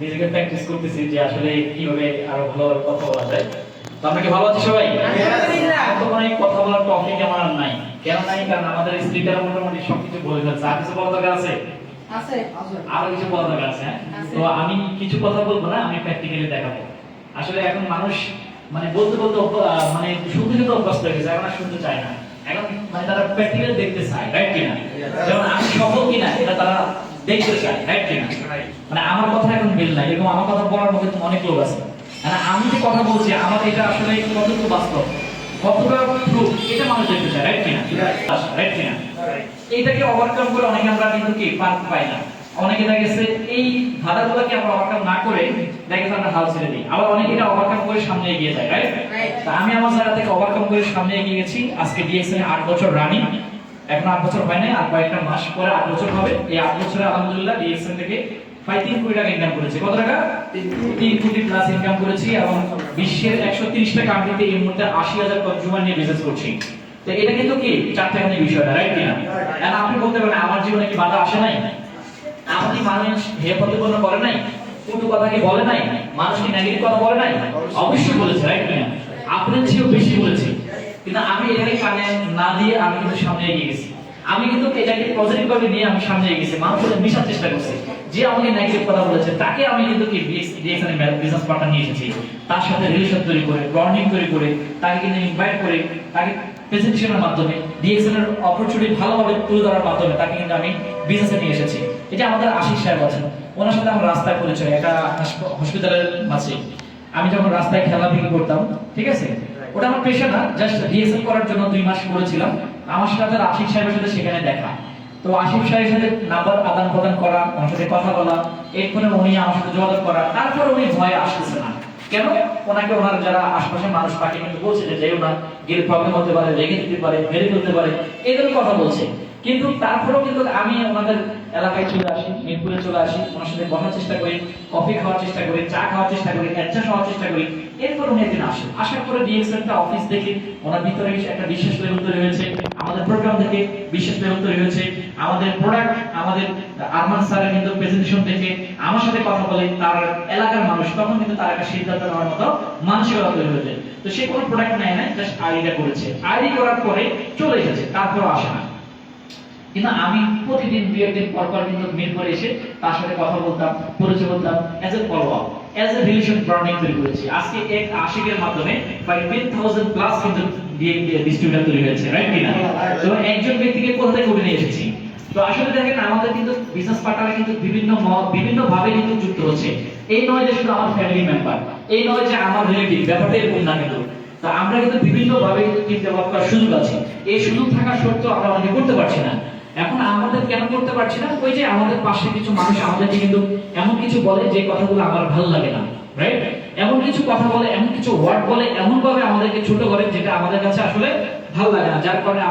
নিজেকে প্র্যাকটিস করতেছি যে আসলে কীভাবে আরও ভালো কথা বলা যায়। তো আমরা কি ভালো আছি সবাই? কথা বলার টপিক আমার আর নাই। কেন নাই? কারণ আমাদের স্পিকার মোটামুটি সবকিছু বলে আর কিছু বলা দরকার আছে? আছে আরও কিছু বলা দরকার আছে হ্যাঁ? তো আমি কিছু কথা বলব না আমি প্র্যাকটিক্যালি দেখাবো। আসলে এখন মানুষ মানে বলতে বলতে মানে শুনতে শুনতে অভ্যস্ত হয়ে গেছে এখন আর শুনতে চায় না। এখন মানে তারা প্র্যাকটিক্যাল দেখতে চায় রাইট কিনা? যেমন আমি সফল কিনা এটা তারা দেখতে চায় রাইট কিনা? মানে আমার কথা এখন মিল নাই এরকম আমার কথা বলার মধ্যে তো অনেক লোক আছে। মানে আমি যে কথা বলছি আমার এটা আসলে কতটুকু বাস্তব? কতটা প্রুফ এটা মানুষ দেখতে চায় রাইট কিনা? রাইট কিনা? এটাকে ওভারকাম করে অনেকে আমরা কিন্তু কি? পার পাই না। অনেকে দেখা গেছে এই ধাঁধাগুলোকে আমরা ওভারকাম না করে দেখা গেছে আমরা হাল ছেড়ে দিই। আবার অনেকে এটা ওভারকাম করে সামনে এগিয়ে যায় রাইট আমি আমার জায়গা থেকে ওভারকাম করে সামনে এগিয়ে গেছি। আজকে ডিএক্সএন আট বছর রানিং এখন আট বছর হয় নাই আর কয়েকটা মাস পরে আট বছর হবে। এই আট বছরে আলহামদুলিল্লাহ ডিএক্সএন থেকে প্রায় তিন কোটি টাকা ইনকাম করেছি। কত টাকা? তিন কোটি প্লাস ইনকাম করেছি এবং বিশ্বের একশো তিরিশটা কান্ট্রিতে এই মুহূর্তে আশি হাজার কনজিউমার নিয়ে বিজনেস করছি। তো এটা কিন্তু কি? চারটাখানি বিষয়টা রাইট কিনা? আপনি বলতে পারেন আমার জীবনে কি বাধা আসে নাই? কি মানুষ হে প্রতিপন্ন করে নাই? কোনো কথা কি বলে নাই? মানুষ কি নেগেটিভ কথা বলে নাই? অবশ্যই বলেছে রাইট কিনা আপনার চেয়েও বেশি বলেছে। কিন্তু আমি এটাকে কানে না দিয়ে আমি কিন্তু সামনে এগিয়ে গেছি। আমি কিন্তু এটাকে পজিটিভ ভাবে নিয়ে আমি সামনে গেছি মানুষের মিশার চেষ্টা করছি। যে আমাকে নেগেটিভ কথা বলেছে, তাকে আমি কিন্তু কি ডিএক্সএন বিজনেস পার্টনার নিয়ে এসেছি। তার সাথে রিলেশন তৈরি করে বন্ডিং তৈরি করে, তাকে কিন্তু ইনভাইট করে, তাকে প্রেজেন্টেশনের মাধ্যমে ডিএক্সএন এর অপরচুনিটি ভালোভাবে তুলে ধরার মাধ্যমে তাকে কিন্তু আমি বিজনেসে নিয়ে এসেছি। এটা আমাদের আশিস সাহেব আছেন। ওনার সাথে আমার রাস্তায় পরিচয়, একটা হসপিটালের মাঝে। আমি যখন রাস্তায় খেলা বিক্রি করতাম, ঠিক আছে? ওটা আমার পেশা না জাস্ট ডিএসএল করার জন্য দুই মাস করেছিলাম। আমার সাথে আশিক সাহেবের সাথে সেখানে দেখা। তো আশিক সাহেবের সাথে নাম্বার আদান প্রদান করা, ওনার সাথে কথা বলা, এরপরে উনি আমার সাথে যোগাযোগ করা, তারপর উনি ভয়ে আসতেছে না। কেন? ওনাকে ওনার যারা আশপাশের মানুষ তাকে কিন্তু বলছে যে যেও না প্রবলেম হতে পারে, রেগে দিতে পারে মেরে ফেলতে পারে এই কথা বলছে। কিন্তু তারপরেও কিন্তু আমি ওনাদের এলাকায় চলে আসি, মিরপুরে চলে আসি, ওনার সাথে বসার চেষ্টা করি কফি খাওয়ার চেষ্টা করি, চা খাওয়ার চেষ্টা করি একচা খাওয়ার চেষ্টা করি, এরপর উনি একদিন আসেন আসার পরে ডিএক্সএল একটা অফিস দেখে ওনার ভিতরে একটা বিশেষ লেভেল তৈরি হয়েছে। প্রোগ্রাম থেকে বিশেষ লেভেল তৈরি হয়েছে। আমাদের প্রোডাক্ট আমাদের আরমান স্যারের কিন্তু প্রেজেন্টেশন দেখে আমার সাথে কথা বলে তার এলাকার মানুষ, তখন কিন্তু তার একটা সিদ্ধান্ত নেওয়ার মতো মানসিকতা তৈরি হয়েছে। তো সে কোনো প্রোডাক্ট নেয় না জাস্ট আইডিয়া করেছে। আইডি করার পরে চলে এসেছে, তারপরও আসে না। কিন্তু আমি প্রতিদিন দুই একদিন পর পর কিন্তু মিরপুরে এসে তার সাথে কথা বলতাম পরিচয় বলতাম as a follow up as a relation branding তৈরি করেছি। আজকে এক আশিকের মাধ্যমে প্রায় টেন থাউজেন্ড প্লাস কিন্তু ডিস্ট্রিবিউটার তৈরি হয়েছে রাইট কিনা তো একজন ব্যক্তিকে কোথা থেকে করে নিয়ে এসেছি? তো আসলে দেখেন আমাদের কিন্তু বিজনেস পার্টনার কিন্তু বিভিন্ন বিভিন্ন ভাবে কিন্তু যুক্ত হচ্ছে। এই নয় যে শুধু আমার ফ্যামিলি মেম্বার এই নয় যে আমার রিলেটিভ ব্যাপারটা এরকম না কিন্তু। তো আমরা কিন্তু বিভিন্ন ভাবে কিন্তু ডেভেলপ করার সুযোগ আছে। এই সুযোগ থাকা সত্ত্বেও আমরা অনেকে করতে পারছি না। এখন আমাদের কেন করতে পারছি না? ওই যে আমাদের পাশে কিছু মানুষ আমাদেরকে কিন্তু এমন কিছু বলে যে কথাগুলো আমার ভালো লাগে না রাইট এমন কিছু কথা বলে, এমন কিছু ওয়ার্ড বলে এমন ভাবে আমাদেরকে ছোট করে যেটা আমাদের কাছে আসলে ভালো লাগে না, যার কারণে